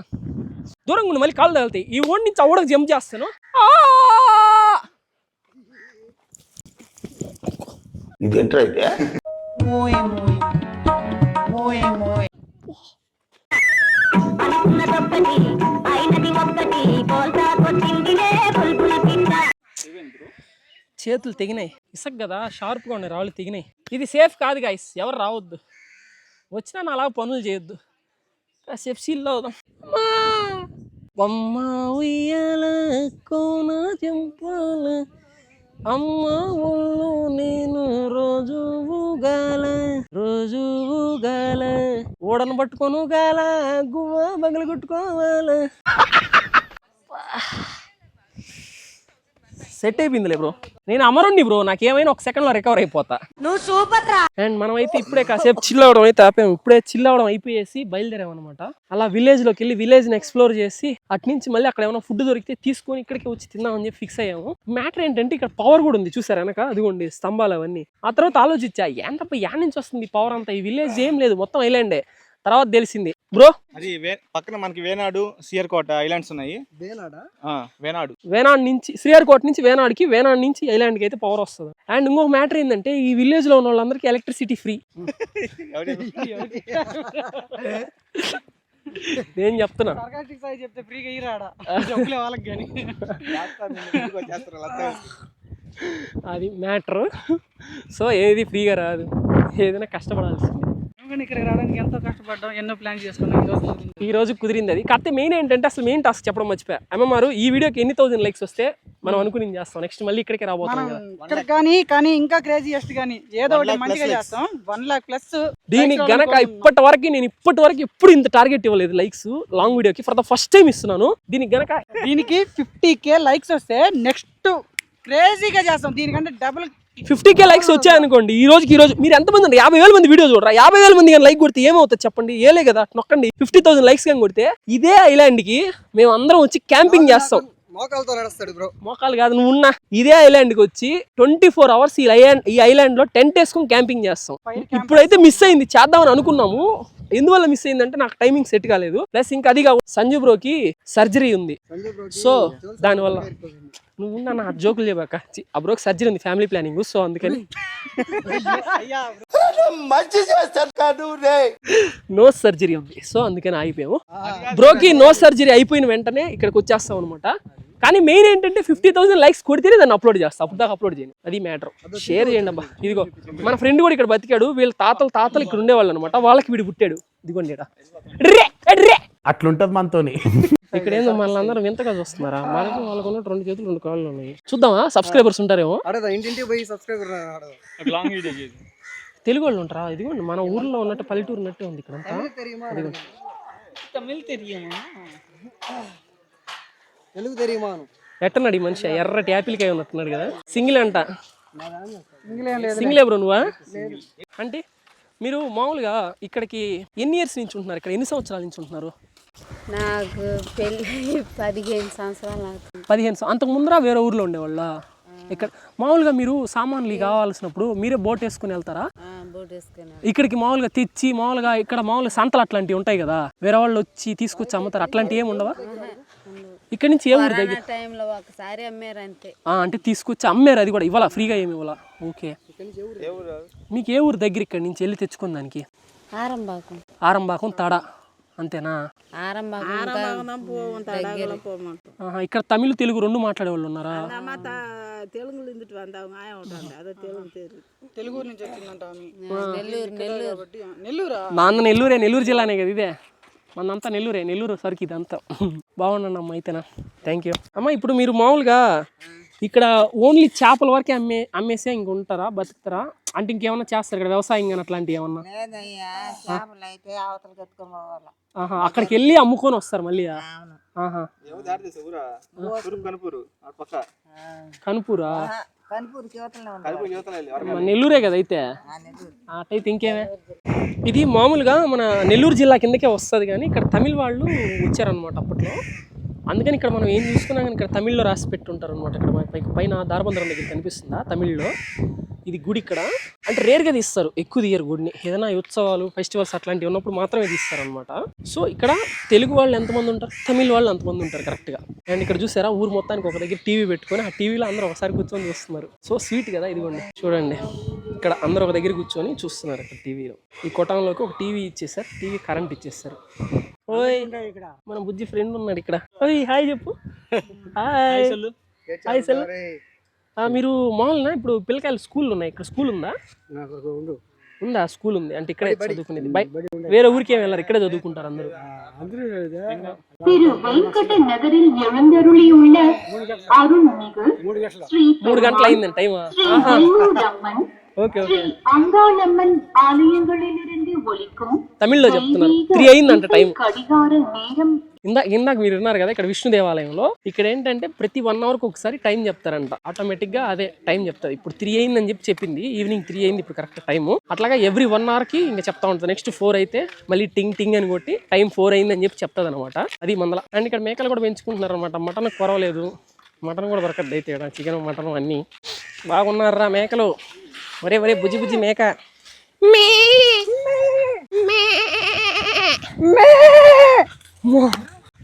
దూరంగా ఉండి మళ్ళీ కాళ్ళు తగులుతాయి. ఈ ఊడి నుంచి ఆ ఊడకు జంప్ చేస్తాను. ఆ! ఇదేంట్రా అయితే? చేతులు తెగినాయి. ఇసక్ కదా షార్ప్గా ఉన్నాయి రాళ్ళు తెగినాయి. ఇది సేఫ్ కాదు గాయస్ ఎవరు రావద్దు. వచ్చినా నా అలా పనులు చేయొద్దు. కాసేపు సీల్లో అవుదాం. అమ్మ ఉయ్యాల కోన చెంపాల అమ్మ ఒళ్ళు నేను రోజువు ఊగాల రోజువు ఊగాల. ఓడను పట్టుకొని ఊగాల గువ్వ బగలు కొట్టుకోవాల. Set అయిపోయిందిలే bro. నేను అమరుణ్ణి బ్రో నాకేమైనా ఒక సెకండ్లో రికవర్ అయిపోతా. నువ్వు సూపర్ రా. అండ్ మనం అయితే ఇప్పుడే కాసేపు చిల్ అవడం అయితే ఆపాము. ఇప్పుడే చిల్ అవడం అయిపోయేసి బయలుదేరాం అనమాట అలా విలేజ్లోకి వెళ్ళి విలేజ్ని ఎక్స్ప్లోర్ చేసి అటు నుంచి మళ్ళీ అక్కడ ఏమైనా ఫుడ్ దొరికితే తీసుకొని ఇక్కడికి వచ్చి తిందామని చెప్పి ఫిక్స్ అయ్యాము. మ్యాటర్ ఏంటంటే ఇక్కడ పవర్ కూడా ఉంది చూసారు వెనక? అదిగోండి స్తంభాలు అవన్నీ. ఆ తర్వాత ఆలోచించా ఏంటప్ప యాడ్ నుంచి వస్తుంది పవర్ అంతా? ఈ విలేజ్ ఏం లేదు మొత్తం ఐలాండే తర్వాత తెలిసింది బ్రో? అది వే పక్కన మనకి వేనాడు సియర్కోట ఐలాండ్స్ ఉన్నాయి. ఆ, వేనాడు. వేనాడ్ నుంచి శ్రీహరికోట నుంచి వేనాడ్కి వేనాడ్ నుంచి ఐలాండ్కి అయితే పవర్ వస్తుంది. అండ్ ఇంకొక మ్యాటర్ ఏంటంటే ఈ విలేజ్లో ఉన్న వాళ్ళందరికీ ఎలక్ట్రిసిటీ ఫ్రీ నేను చెప్తున్నా. సర్కాస్టిక్ సాయి చెప్తే ఫ్రీగా వాళ్ళకి కానీ. అది మ్యాటర్ సో ఏది ఫ్రీగా రాదు. ఏదైనా కష్టపడాల్సింది. కానీ ఇక్కడికి రావడానికి ఎంతో కష్టపడ్డాం ఎన్నో ప్లాన్ చేసుకున్నాం ఈ రోజు ఈ రోజు కుదిరింది అది. కాకపోతే మెయిన్ ఏంటంటే అసలు మెయిన్ టాస్క్ చెప్పడం మర్చిపోయా. ఎంఎంఆర్ ఈ వీడియోకి ఎన్ని థౌసండ్ లైక్స్ వస్తే మనం అనుకుని చేస్తాం. నెక్స్ట్ మళ్ళీ ఇక్కడికి మనం కదా. ఇక్కడ కానీ కానీ ఇంకా క్రేజీయెస్ట్ కానీ ఏదో ఒకటి మంచిగా చేస్తాం. వన్ లాక్ ప్లస్ దీనికి గనక ఇప్పటి వరకు నేను ఇప్పటి వరకు ఎప్పుడు ఇంత టార్గెట్ ఇవ్వలేదు లైక్స్ లాంగ్ వీడియోకి ఫర్ ద ఫస్ట్ టైం ఇస్తున్నాను. దీనికి గనక దీనికి ఫిఫ్టీ కే లైక్స్ వస్తే నెక్స్ట్ క్రేజీగా చేస్తాం. దీనికంటే డబుల్ ఫిఫ్టీ కే లైక్స్ వచ్చాయనుకోండి ఈ రోజుకి ఈ రోజు మీరు ఎంతమంది ఉన్నారు? యాభై వేల మంది వీడియో చూడరా? యాభై వేల మంది కానీ లైక్ కొడితే ఏమవుతుంది చెప్పండి? ఏలే కదా నొక్కండి. ఫిఫ్టీ థౌసండ్ లైక్స్ కానీ కొడితే ఇదే ఐలాండ్కి మేము అందరం వచ్చి క్యాంపింగ్ చేస్తాం. మోకాలతో నడుస్తాడు బ్రో మోకాలు కాదు నువ్వు ఉన్న. ఇదే ఐలాండ్కి వచ్చి ట్వంటీ ఫోర్ అవర్స్ ఈ ఐలాండ్ ఈ ఐలాండ్లో టెంట్ వేసుకొని క్యాంపింగ్ చేస్తాం. ఇప్పుడైతే మిస్ అయింది చేద్దామని అనుకున్నాము. ఎందువల్ల మిస్ అయిందంటే నాకు టైమింగ్ సెట్ కాలేదు. ప్లస్ ఇంకా అది కాదు సంజు బ్రోకి సర్జరీ ఉంది. సో దానివల్ల. నువ్వు ఉన్న నా జోకులు చెప్పాక చి, ఆ బ్రోకి సర్జరీ ఉంది ఫ్యామిలీ ప్లానింగ్ సో అందుకని. మంచి నో సర్జరీ ఉంది సో అందుకని ఆగిపోయాము. బ్రోకి నో సర్జరీ అయిపోయిన వెంటనే ఇక్కడికి వచ్చేస్తాం అనమాట కానీ మెయిన్ ఏంటంటే ఫిఫ్టీ థౌసండ్ లైక్స్ కొడితేనే దాన్ని అప్లోడ్ చేస్తా. అప్పుడు దాకా అప్లోడ్ చేయండి అది మ్యాటర్ షేర్ చేయండి అబ్బా. ఇదిగో మన ఫ్రెండ్ కూడా ఇక్కడ బతికాడు. వీళ్ళ తాతలు తాతలు ఇక్కడ ఉండేవాళ్ళు అనమాట వాళ్ళకి వీడు పుట్టాడు. ఇదిగోండి రే రే అట్లుంటది మనతోని. ఇక్కడ ఏందో మళ్ళీ అందరూ వింతగా చూస్తున్నారా? మనకు వాళ్ళకు ఉన్నట్టు రెండు చేతులు రెండు కాళ్ళు ఉన్నాయి. చూద్దామా? సబ్స్క్రైబర్స్ ఉంటారేమో? ఇంటింటి పోయి సబ్స్క్రైబర్ తెలుగు వాళ్ళు ఉంటారా? ఇదిగోండి మన ఊర్లో ఉన్నట్టు పల్లెటూరు ఉన్నట్టే ఉంది ఇక్కడ తెలుగు తెలియమా ఎట్టన్నాడు ఈ మనిషి? ఎర్రటి యాపిల్కాయ ఉన్నట్టున్నాడు కదా. సింగిల్ అంట. సింగిల్ ఎవరు నువ్వా? అంటే మీరు మామూలుగా ఇక్కడికి ఎన్ని ఇయర్స్ నుంచి ఉంటున్నారు? ఇక్కడ ఎన్ని సంవత్సరాల నుంచి ఉంటున్నారు? నాకు పెళ్ళి పదిహేను సంవత్సరాలు అవుతుంది. పదిహేను అంతకు ముందర వేరే ఊర్లో ఉండేవాళ్ళ? ఇక్కడ మామూలుగా మీరు సామాన్లు కావాల్సినప్పుడు మీరే బోట్ వేసుకుని వెళ్తారా? బోట్ వేసుకుని ఇక్కడికి మామూలుగా తెచ్చి మామూలుగా ఇక్కడ మామూలుగా సంతలు అట్లాంటివి ఉంటాయి కదా? వేరే వాళ్ళు వచ్చి తీసుకొచ్చి అమ్ముతారు అట్లాంటివి ఏమి ఉండవా? ఇక్కడ నుంచి ఏ ఊరు దగ్గర? టైంలో ఒకసారి అమ్మారు అంతే. ఆ, అంటే తీసుకొచ్చి అమ్మారు అది కూడా ఇవ్వాలా? ఫ్రీగా ఏమి ఇవ్వాలా? ఓకే. మీకు ఏ ఊరు దగ్గర ఇక్కడ నుంచి వెళ్ళి తెచ్చుకున్న దానికి ఆరంబాకం ఆరంబాకం తడ. అంతేనా? ఇక్కడ తమిళ తెలుగు రెండు మాట్లాడే వాళ్ళు ఉన్నారా తెలుగు నుంచి నెల్లూరు మా అన్న నెల్లూరే నెల్లూరు జిల్లానే కదా ఇదే. మనంతా నెల్లూరే నెల్లూరు సరికి ఇదంతా. బాగున్నాను అమ్మ అయితేనా? థ్యాంక్ యూ అమ్మ ఇప్పుడు మీరు మామూలుగా ఇక్కడ ఓన్లీ చేపల వరకే అమ్మే అమ్మేసే ఇంక ఉంటారా బతుకుతారా? అంటే ఇంకేమన్నా చేస్తారు ఇక్కడ వ్యవసాయం కానీ అట్లాంటివి ఏమన్నా? అక్కడికి వెళ్ళి అమ్ముకొని వస్తారు మళ్ళీ? కనుపూరు నెల్లూరే కదా అయితే? అటైతే ఇంకేమే? ఇది మామూలుగా మన నెల్లూరు జిల్లా కిందకే వస్తుంది కానీ ఇక్కడ తమిళ వాళ్ళు వచ్చారనమాట అప్పట్లో. అందుకని ఇక్కడ మనం ఏం చూసుకున్నా కానీ ఇక్కడ తమిళ్ళో రాసి పెట్టుంటారు అనమాట ఇక్కడ మన పైన దారబందరం దగ్గర కనిపిస్తుందా? తమిళ్ళో ఇది గుడి ఇక్కడ. అంటే రేర్గా తీస్తారు ఎక్కువ తీయరు గుడిని. ఏదైనా ఉత్సవాలు ఫెస్టివల్స్ అట్లాంటివి ఉన్నప్పుడు మాత్రమే తీస్తారు అనమాట సో ఇక్కడ తెలుగు వాళ్ళు ఎంతమంది ఉంటారు? తమిళ్ వాళ్ళు ఎంతమంది ఉంటారు కరెక్ట్గా? అండ్ ఇక్కడ చూసారా? ఊరు మొత్తానికి ఒక దగ్గర టీవీ పెట్టుకొని ఆ టీవీలో అందరూ ఒకసారి కూర్చొని చూస్తున్నారు. సో స్వీట్ కదా ఇదిగోండి. చూడండి. ఇక్కడ అందరూ ఒక దగ్గర కూర్చొని చూస్తున్నారు ఇక్కడ టీవీలో. ఈ కొట్టంలోకి ఒక టీవీ ఇచ్చేసారు టీవీ కరెంట్ ఇచ్చేసారు ఓయ్ మన బుజ్జి ఫ్రెండ్ ఉన్నాడు ఇక్కడ ఓయ్ హాయ్ చెప్పు హాయ్ హాయ్ సెల్ ఆ, మీరు మామూలుగా ఇప్పుడు పిల్లకాయలు స్కూల్ ఉన్నాయి ఇక్కడ స్కూల్ ఉందా ఉందా స్కూల్ ఉంది అంటే ఇక్కడే చదువుకునేది బై వేరే ఊరికి ఏమి వెళ్ళారు ఇక్కడే చదువుకుంటారు అందరూ திரு வெங்கட நகரில் எழுந்தருளியுள்ள அருள்மிகு ஸ்ரீ మూడు గంటలు అయిందండి time Shri Velluramman okay Shri okay Angalamman ஆலயங்களிலிருந்து ஒலிக்கும் తమిళ్ళో చెప్తున్నాను త్రీ అయిందంట టైం. ఇందా ఇందాక మీరు ఉన్నారు కదా ఇక్కడ విష్ణు దేవాలయంలో. ఇక్కడ ఏంటంటే ప్రతి వన్ అవర్కి ఒకసారి టైం చెప్తారంట. ఆటోమేటిక్గా అదే టైం చెప్తారు. ఇప్పుడు త్రీ అయిందని చెప్పి చెప్పింది. ఈవినింగ్ త్రీ అయింది ఇప్పుడు కరెక్ట్ టైము. అట్లాగా ఎవ్రీ వన్ అవర్కి ఇంకా చెప్తా ఉంటుంది నెక్స్ట్ ఫోర్ అయితే మళ్ళీ టింగ్ టింగ్ అని కొట్టి టైం ఫోర్ అయిందని చెప్పి చెప్తుంది అనమాట అది మందల అండ్ ఇక్కడ మేకలు కూడా పెంచుకుంటున్నారు అనమాట మటన్ కొరవలేదు. మటన్ కూడా దొరకద్దు అయితే చికెన్ మటన్ అన్నీ. బాగున్నారా మేకలు? ఒరే ఒరే బుజ్జి బుజ్జి మేక. మే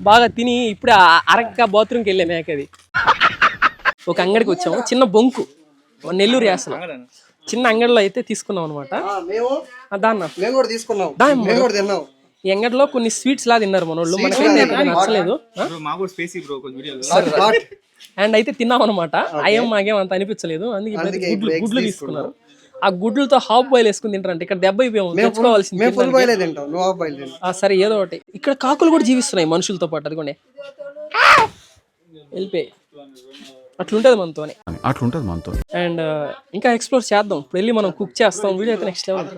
బాగా తిని ఇప్పుడే అరక్క బాత్రూమ్కి వెళ్ళే మేక అది ఒక అంగడికి వచ్చాము చిన్న బొంకు. నెల్లూరు వేస్తున్నాం చిన్న అంగడిలో అయితే తీసుకున్నాం అనమాట మేము? దాన్న. ఈ అంగడిలో కొన్ని స్వీట్స్ లా తిన్నారు మన వాళ్ళు మనకైతే నచ్చలేదు. బ్రో మాకు కూడా స్పేసీ బ్రో కొంచెం వీడియోలో. Hot. అండ్ అయితే తిన్నాం అనమాట అయ్యం మాకేం అంత అనిపించలేదు. అందుకే గుడ్లు గుడ్లు తీసుకున్నారు. ఆ గుడ్లతో హాఫ్ బాయిల్ వేసుకుని తింటారంట. ఇక్కడ దెబ్బ ఆ, సరే ఏదో ఒకటి. ఇక్కడ కాకులు కూడా జీవిస్తున్నాయి మనుషులతో పాటు అదిగోండి. వెళ్ళిపోయి అట్లుంటది మనతోనే. అట్లుంటది మనతో అండ్ ఇంకా ఎక్స్ప్లోర్ చేద్దాం. ఇప్పుడు వెళ్ళి మనం కుక్ చేస్తాం. వీడియో అయితే నెక్స్ట్ లెవెల్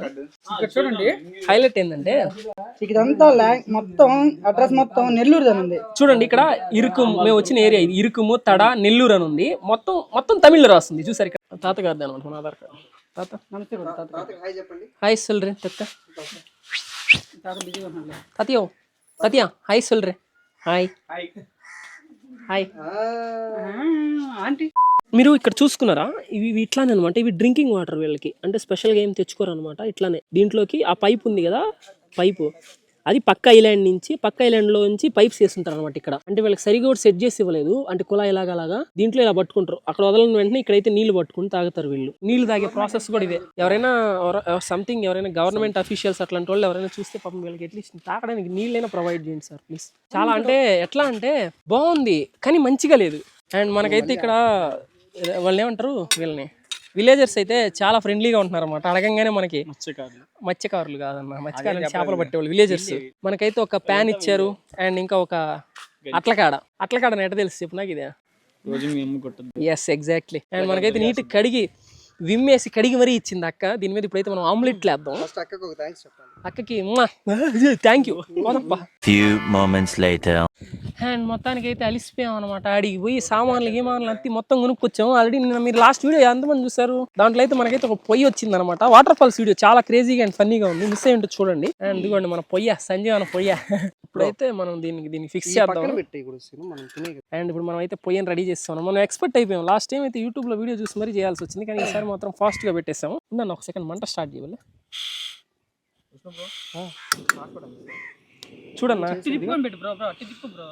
ఇక్కడ చూడండి. హైలైట్ ఏంటంటే ఇదంతా ల్యాండ్ మొత్తం అడ్రస్ మొత్తం నెల్లూరు అని ఉంది. చూడండి ఇక్కడ ఇరుకుం మేము వచ్చిన ఏరియా ఇది. ఇరుకుము తడ నెల్లూరు అని ఉంది. మొత్తం మొత్తం తమిళ్ళో రాస్తుంది. చూసారు ఇక్కడ? తాతగారిది అనమాట మన ఆధార్ కార్డు. తాత నమస్తే తాత హాయ్ చెప్పండి. హాయ్ సొల్రే తత్త తాత బిజీగా ఉన్నాడు. తతియో తతియా హాయ్ సొల్రే. హాయ్. హాయ్. ఆంటీ. మీరు ఇక్కడ చూసుకున్నారా? ఇవి ఇవి ఇట్లానే అనమాట ఇవి డ్రింకింగ్ వాటర్ వీళ్ళకి. అంటే స్పెషల్గా ఏం తెచ్చుకోరు అనమాట ఇట్లానే. దీంట్లోకి ఆ పైప్ ఉంది కదా? పైపు. అది పక్క ఐలాండ్ నుంచి పక్క ఐలాండ్లో నుంచి పైప్స్ వేస్తుంటారు అనమాట ఇక్కడ. అంటే వీళ్ళకి సరిగా కూడా సెట్ చేసి ఇవ్వలేదు. అంటే కుళాయి ఇలాగా అలాగా దీంట్లో ఇలా పట్టుకుంటారు. అక్కడ వదలని వెంటనే ఇక్కడైతే నీళ్ళు పట్టుకుని తాగుతారు వీళ్ళు. నీళ్ళు తాగే ప్రాసెస్ కూడా ఇదే. ఎవరైనా సంథింగ్ ఎవరైనా గవర్నమెంట్ అఫీషియల్స్ అట్లాంటి వాళ్ళు ఎవరైనా చూస్తే పాపం వీళ్ళకి అట్లీస్ట్ తాగడానికి నీళ్ళైనా ప్రొవైడ్ చేయండి సార్ ప్లీజ్ చాలా అంటే ఎట్లా అంటే బాగుంది కానీ మంచిగా లేదు. అండ్ మనకైతే ఇక్కడ వాళ్ళు ఏమంటారు వీళ్ళని? విలేజర్స్ అయితే చాలా ఫ్రెండ్లీగా ఉంటున్నారు అన్నమాట అడగంగానే మనకి మత్స్యకారులు. కాదన్న మత్స్యకారులు చేపలు పట్టేవాళ్ళు విలేజర్స్. మనకైతే ఒక ప్యాన్ ఇచ్చారు అండ్ ఇంకా ఒక అట్లకాడ. అట్లకాడ ఎట తెలుసు చెప్పు నాకు ఇదే. ఎస్ ఎగ్జాక్ట్లీ అండ్ మనకైతే నీట్ కడిగి విమ్మేసి కడిగి మరీ ఇచ్చింది అక్క. దీని మీద ఇప్పుడైతే మనం ఆమ్లెట్ లేద్దాం. ఫస్ట్ అక్కకు ఒక థ్యాంక్స్ చెప్పాలి. అక్కకి థ్యాంక్ యూ ఫ్యూ later అండ్ మొత్తానికి అయితే అలిసిపోయాం అనమాట అడిగి పోయి సామాన్లు గీమాన్లు అత్తి మొత్తం కొనుక్కొచ్చాము. ఆల్రెడీ నిన్న మీరు లాస్ట్ వీడియో ఎంతమంది చూసారు దాంట్లో అయితే మనకైతే ఒక పొయ్యి వచ్చింది అనమాట వాటర్ ఫాల్స్ వీడియో చాలా క్రేజీగా అండ్ ఫన్నీగా ఉంది. మిస్ అయ్యి ఉంటే చూడండి. అండ్ ఇదిగోండి మన పొయ్య సంజీవ్ అన్న పొయ్య. ఇప్పుడైతే మనం దీనికి దీన్ని ఫిక్స్ చేద్దాం. అండ్ ఇప్పుడు మనం అయితే పొయ్యని రెడీ చేస్తాం మనం ఎక్స్పెక్ట్ అయిపోయాం. లాస్ట్ టైం అయితే యూట్యూబ్లో వీడియో చూసి మరీ చేయాల్సి వచ్చింది. కానీ ఈసారి మాత్రం ఫాస్ట్గా పెట్టేసాము. ఉండండి ఒక సెకండ్ మంట స్టార్ట్ చేయాలి. చూడన్నా? తిప్పుకొని పెట్టు బ్రో బ్రో అట్టి తిప్పు బ్రో.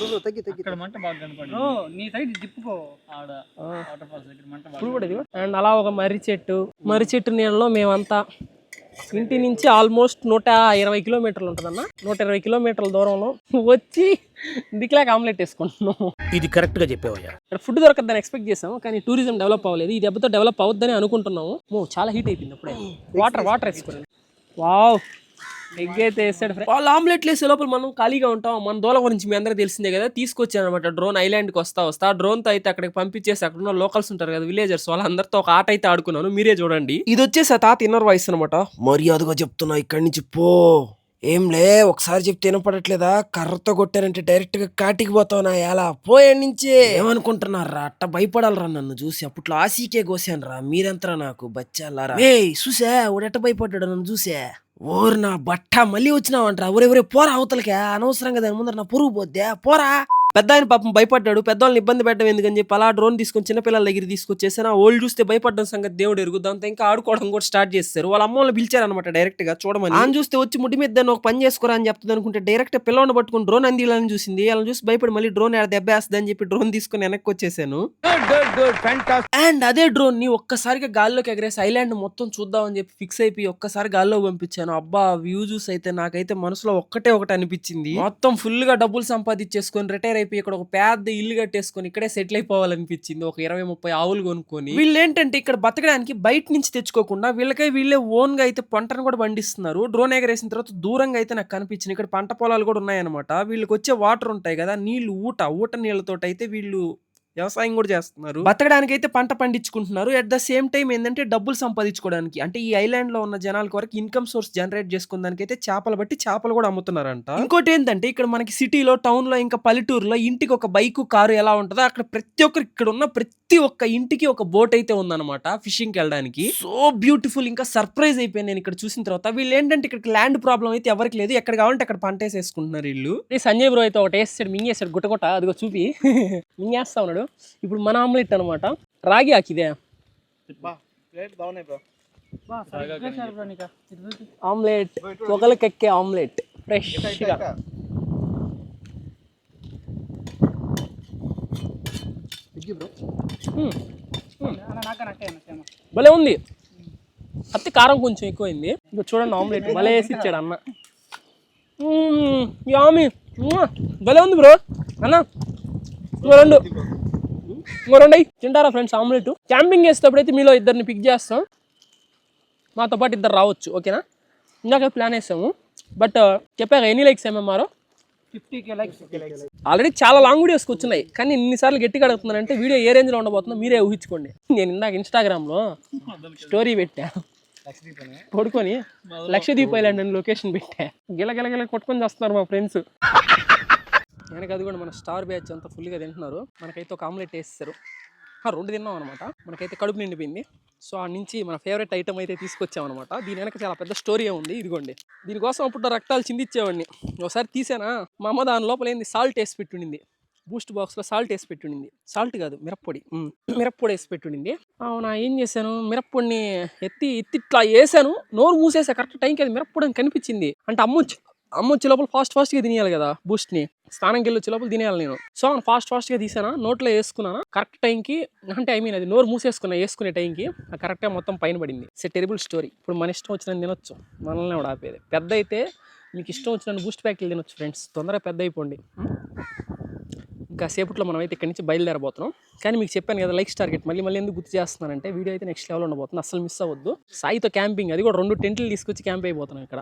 బ్రో, తగ్గి తగ్గి. ఇక్కడ మంట బాగా కనపడింది. బ్రో నీ సైడ్ తిప్పుకో. ఆడ ఆ. వాటర్ ఫాల్స్ దగ్గర మంట ఇప్పుడు కూడా అండ్ అలా ఒక మర్రి చెట్టు. మర్రి చెట్టు నీళ్ళలో మేమంతా ఇంటి నుంచి ఆల్మోస్ట్ నూట ఇరవై కిలోమీటర్లు ఉంటుందన్న. నూట ఇరవై కిలోమీటర్ల దూరంలో వచ్చి దిక్లాక్ ఆమ్లెట్ వేసుకుంటున్నాము ఇది కరెక్ట్గా చెప్పేవయ్యా. ఇక్కడ ఫుడ్ దొరకద్దని ఎక్స్పెక్ట్ చేసాము కానీ టూరిజం డెవలప్ అవ్వలేదు. ఈ దెబ్బతో డెవలప్ అవుద్దని అనుకుంటున్నాము. చాలా హీట్ అయిపోయింది అప్పుడే. వాటర్ వాటర్ వేసుకోండి. వావ్ ఎగ్ అయితే friend. వాళ్ళు ఆమ్లెట్లు వేసే లోపల మనం ఖాళీగా ఉంటాం. మన దూల గురించి మీ అందరూ తెలిసిందే కదా. తీసుకొచ్చాను అనమాట డ్రోన్ ఐలాండ్కి వస్తా వస్తా. డ్రోన్తో అయితే అక్కడికి పంపించేసి అక్కడ ఉన్న లోకల్స్ ఉంటారు కదా విలేజర్స్ వాళ్ళందరితో ఒక ఆట అయితే ఆడుకున్నాను. మీరే చూడండి. ఇది వచ్చేసి ఆ తాత ఇన్నర్ వాయిస్ అనమాట. మర్యాదగా చెప్తున్నా ఇక్కడి నుంచి పో. ఏంలే ఒకసారి చెప్తే వినపడట్లేదా? కర్రతో కొట్టారంటే డైరెక్ట్గా కాటికి పోతావు నా ఎలా పోయే నుంచి. ఏమనుకుంటున్నారా? అట్ట భయపడాలరా నన్ను చూసి. అప్పట్లో ఆసీకే కోసాను రా మీరెంతరా నాకు బచ్చాలారా? ఏ చూసా? వాడెట్ట భయపడ్డాడు నన్ను చూసే? ఓరు నా బట్ట మళ్ళీ వచ్చినావంటరా. ఒరే పోరా అవతలకే. అనవసరంగా దాని ముందర నా పురుగు పోద్దే. పోరా. పెద్ద ఆయన పాపం భయపడ్డాడు. పెద్దవాళ్ళని ఇబ్బంది పెట్టడం ఎందుకని చెప్పి అలా డ్రోన్ తీసుకొని చిన్నపిల్లల దగ్గర తీసుకొచ్చేసాను ఆ ఓల్డ్ చూస్తే భయపడ్డం సంగతి దేవుడు ఎరుగు దాంతో ఇంకా ఆడుకోవడం కూడా స్టార్ట్ చేస్తారు. వాళ్ళ అమ్మ వాళ్ళని పిలిచారనమాట డైరెక్ట్గా చూడమని. ఆయన చూస్తే వచ్చి ముడి మీద దాన్ని ఒక పని చేసుకోరా అని చెప్తుంది అనుకుంటే డైరెక్ట్ పిల్లవాడిని పట్టుకుని డ్రోన్ అందిలని చూసింది. వాళ్ళని చూసి భయపడి మళ్ళీ డ్రోన్ ఆడ దెబ్బేస్తుంది అని చెప్పి డ్రోన్ తీసుకొని వెనక్కి వచ్చేసాను. అండ్ అదే డ్రోన్ని ఒక్కసారిగా గాల్లోకి ఎగరేసి ఐలాండ్ మొత్తం చూద్దామని చెప్పి ఫిక్స్ అయిపోయి ఒక్కసారి గాల్లో పంపించాను. అబ్బా వ్యూ చూసి అయితే నాకైతే మనసులో ఒక్కటే ఒకటి అనిపించింది. మొత్తం ఫుల్గా డబ్బులు సంపాదించేసుకొని రిటైర్ అయిపోయి ఇక్కడ ఒక పెద్ద ఇల్లు కట్టేసుకొని ఇక్కడే సెటిల్ అయిపోవాలనిపించింది. ఒక ఇరవై ముప్పై ఆవులు కొనుక్కొని వీళ్ళు ఏంటంటే ఇక్కడ బతకడానికి బయట నుంచి తెచ్చుకోకుండా వీళ్ళకై వీళ్ళే ఓన్గా అయితే పంటను కూడా పండిస్తున్నారు. డ్రోన్ ఎగరేసిన తర్వాత దూరంగా అయితే నాకు కనిపించింది. ఇక్కడ పంట పొలాలు కూడా ఉన్నాయన్నమాట. వీళ్ళకి వచ్చే వాటర్ ఉంటాయి కదా నీళ్ళు ఊట ఊట నీళ్ళతో అయితే వీళ్ళు వ్యవసాయం కూడా చేస్తున్నారు. బతకడానికి అయితే పంట పండించుకుంటున్నారు. అట్ ద సేమ్ టైం ఏంటంటే డబ్బులు సంపాదించుకోవడానికి అంటే ఈ ఐలాండ్లో ఉన్న జనాలకు వరకు ఇన్కమ్ సోర్స్ జనరేట్ చేసుకోవడానికి అయితే చేపలు బట్టి చేపలు కూడా అమ్ముతున్నారంట. ఇంకోటి ఏంటంటే ఇక్కడ మనకి సిటీలో టౌన్లో ఇంకా పల్లెటూరులో ఇంటికి ఒక బైక్ కారు ఎలా ఉంటుందో అక్కడ ప్రతి ఒక్కరు ఇక్కడ ఉన్న ప్రతి ఒక్క ఇంటికి ఒక బోట్ అయితే ఉందన్నమాట ఫిషింగ్కి వెళ్ళడానికి. సో బ్యూటిఫుల్ ఇంకా సర్ప్రైజ్ అయిపోయింది నేను ఇక్కడ చూసిన తర్వాత వీళ్ళు ఏంటంటే ఇక్కడ ల్యాండ్ ప్రాబ్లం అయితే ఎవరికి లేదు. ఎక్కడ కావాలంటే అక్కడ పంట వేసేసుకుంటున్నారు వీళ్ళు. ఈ సంజయ్ బ్రో అయితే ఒకటి వేసాడు మింగేసాడు గుట్ట గుట్ట అదిగో చూపి. మింగేస్తా ఉన్నాడు. ఇప్పుడు మన ఆమ్లెట్ అనమాట రాగి ఆకిదే. చేశారు. ఆమ్లెట్ పొగలకెక్కే ఆమ్లెట్ ఫ్రెష్గా. భలే ఉంది. అత్తి కారం కొంచెం ఎక్కువైంది. ఇక చూడండి ఆమ్లెట్ భలే వేసి ఇచ్చాడు అన్న. యామి మ్మ్, భలే ఉంది బ్రో. అన్న రెండు. ఇంకో రెండు తింటారా ఫ్రెండ్స్ ఆమ్లెట్? క్యాంపింగ్ చేసేటప్పుడు అయితే మీలో ఇద్దరిని పిక్ చేస్తాం. మాతో పాటు ఇద్దరు రావచ్చు ఓకేనా ఇందాక ప్లాన్ వేసాము బట్ చెప్పాక ఎన్ని లైక్స్ ఏమేమారో 50k likes, 50k likes. Already చాలా లాంగ్ వీడియోస్కి వచ్చినాయి కానీ ఇన్నిసార్లు గట్టిగా అడుగుతున్నానంటే వీడియో ఏ రేంజ్లో ఉండబోతుందో మీరే ఊహించుకోండి. నేను ఇందాక ఇన్స్టాగ్రామ్లో స్టోరీ పెట్టా. పడుకొని లక్షదీప్ ఐలాండ్ అని లొకేషన్ పెట్టా. గిల గిల గిల కొట్టుకొని చేస్తున్నారు మా ఫ్రెండ్స్ వెనక అది కూడా మన స్టార్ బ్యాచ్ అంతా ఫుల్గా తింటున్నారు. మనకైతే ఒక ఆమ్లెట్ వేస్తారు ఆ, రెండు తిన్నాం అనమాట మనకైతే కడుపు నిండిపోయింది. సో ఆ నుంచి మన ఫేవరెట్ ఐటమ్ అయితే తీసుకొచ్చాం అనమాట దీని వెనక చాలా పెద్ద స్టోరీ ఉంది ఇదిగోండి. దీనికోసం అప్పుడు రక్తాలు చిందిచ్చేవాడిని ఒకసారి తీసానా? మా అమ్మ దాని లోపల ఏంది? సాల్ట్ వేసి పెట్టుండింది. బూస్ట్ బాక్స్లో సాల్ట్ వేసి పెట్టుండింది. సాల్ట్ కాదు మిరప్పొడి. మిరప్పొడి వేసి పెట్టుండింది. అవునా ఏం చేశాను? మిరప్పొడిని ఎత్తి ఎత్తి ఇట్లా వేసాను. నోరు మూసేసా. కరెక్ట్ టైంకి అది మిరప్పొడి అని కనిపించింది. అంటే అమ్మ అమ్మ వచ్చే లోపల ఫాస్ట్ ఫాస్ట్గా తినేయాలి కదా బూస్ట్ని స్నానంకి వెళ్ళి వచ్చే లోపల తినేయాలి నేను. సో ఫాస్ట్ ఫాస్ట్గా తీసానా నోట్లో వేసుకున్నాను కరెక్ట్ టైంకి అంటే ఐ మీన్ అది నోరు మూసేసుకున్నా వేసుకునే టైంకి కరెక్ట్గా మొత్తం పైన పడింది. ఇట్స్ టెరిబుల్ స్టోరీ ఇప్పుడు మన ఇష్టం వచ్చిన తినొచ్చు. మనల్ని కూడా ఆపేది. పెద్ద అయితే మీకు ఇష్టం వచ్చిన బూస్ట్ ప్యాకెట్లు తినొచ్చు ఫ్రెండ్స్ తొందరగా పెద్ద అయిపోండి. ఇంకా సేపట్లో మనం అయితే ఇక్కడి నుంచి బయలుదేరబోతున్నాం. కానీ మీకు చెప్పాను కదా లైక్స్ టార్గెట్. మళ్ళీ మళ్ళీ ఎందుకు గుర్తు చేస్తున్నానంటే వీడియో అయితే నెక్స్ట్ లెవెల్ ఉండబోతుంది. అసలు మిస్ అవ్వద్దు. సాయితో క్యాంపింగ్ అది కూడా రెండు టెంట్లు తీసుకొచ్చి క్యాంప్ అయిపోతున్నాం ఇక్కడ.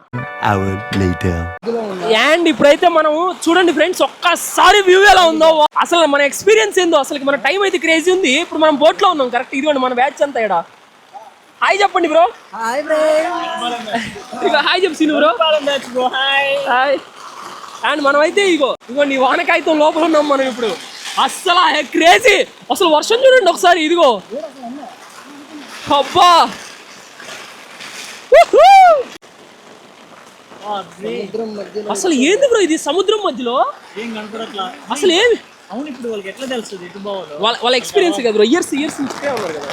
అండ్ ఇప్పుడైతే మనం చూడండి ఫ్రెండ్స్ ఒక్కసారి వ్యూ ఎలా ఉందో. అసలు మన ఎక్స్పీరియన్స్ ఏందో అసలు మన టైం అయితే క్రేజీ ఉంది. ఇప్పుడు మనం బోట్లో ఉన్నాం కరెక్ట్ ఇదిగోండి మన బ్యాచ్ అంతా ఇక్కడ. హాయ్ చెప్పండి బ్రో ఇక హాయ్ చెప్పు సీను బ్రో హాయ్ అండ్ మనం అయితే ఇగో ఇదిగోండి ఈ వానకాయతం లోపల ఉన్నాం మనం ఇప్పుడు. అస్సలు క్రేజీ! అసలు వర్షం చూడండి ఒకసారి ఇదిగో. అబ్బా! అసలు ఏంది బ్రో ఇది? సముద్రం మధ్యలో? అసలు ఏమి? అవును ఇప్పుడు వాళ్ళకి ఎట్లా తెలుస్తుంది? వాళ్ళ వాళ్ళ ఎక్స్పీరియన్స్ కదా బ్రో? ఇయర్స్ ఇయర్స్ ఇక్కడే ఉన్నారు కదా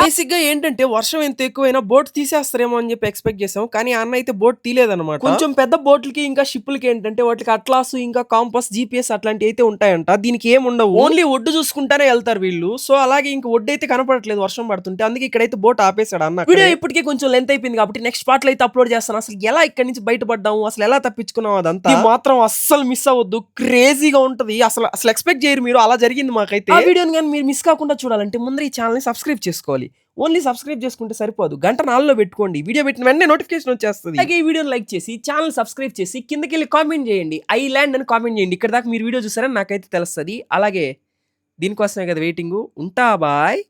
బేసిక్గా ఏంటంటే వర్షం ఎంత ఎక్కువైనా బోట్ తీసేస్తారేమో అని చెప్పి ఎక్స్పెక్ట్ చేసాం కానీ అన్న అయితే బోట్ తీలేదన్నమాట. కొంచెం పెద్ద బోట్లకి ఇంకా షిప్లకి ఏంటంటే వాటికి అట్లాస్ ఇంకా కాంపస్ జీపీఎస్ అట్లాంటివి అయితే ఉంటాయంట. దీనికి ఏం ఉండవు. ఓన్లీ ఒడ్డు చూసుకుంటానే వెళ్తారు వీళ్ళు. సో అలాగే ఇంక ఒడ్డు అయితే కనపడట్లేదు వర్షం పడుతుంటే. అందుకే ఇక్కడైతే బోట్ ఆపేశాడు అన్న వీడియో ఇప్పటికే కొంచెం లెంత్ అయిపోయింది కాబట్టి నెక్స్ట్ పార్ట్ అయితే అప్లోడ్ చేస్తాను. అసలు ఎలా ఇక్కడి నుంచి బయటపడ్డాము? అసలు ఎలా తప్పించుకున్నాం అదంతా? మాత్రం అస్సలు మిస్ అవ్వద్దు. క్రేజీగా ఉంటది. అసలు అసలు ఎక్స్పెక్ట్ చేయరు మీరు. అలా జరిగింది మాకైతే. ఆ వీడియోని కానీ మీరు మిస్ కాకుండా చూడాలంటే ముందర ఈ ఛానల్ని సబ్స్క్రైబ్ చేసుకోవాలి. చేసుకోవాలి. ఓన్లీ సబ్స్క్రైబ్ చేసుకుంటే సరిపోదు. గంట నాలుగులో పెట్టుకోండి. వీడియో పెట్టిన వెంటనే నోటిఫికేషన్ వచ్చేస్తుంది. అలాగే ఈ వీడియోని లైక్ చేసి ఛానల్ సబ్స్క్రైబ్ చేసి కిందకి వెళ్ళి కామెంట్ చేయండి. ఐ ల్యాండ్ అని కామెంట్ చేయండి. ఇక్కడ దాకా మీరు వీడియో చూసారని నాకైతే తెలుస్తుంది. అలాగే దీనికోసమే కదా వెయిటింగ్ ఉంటా బాయ్.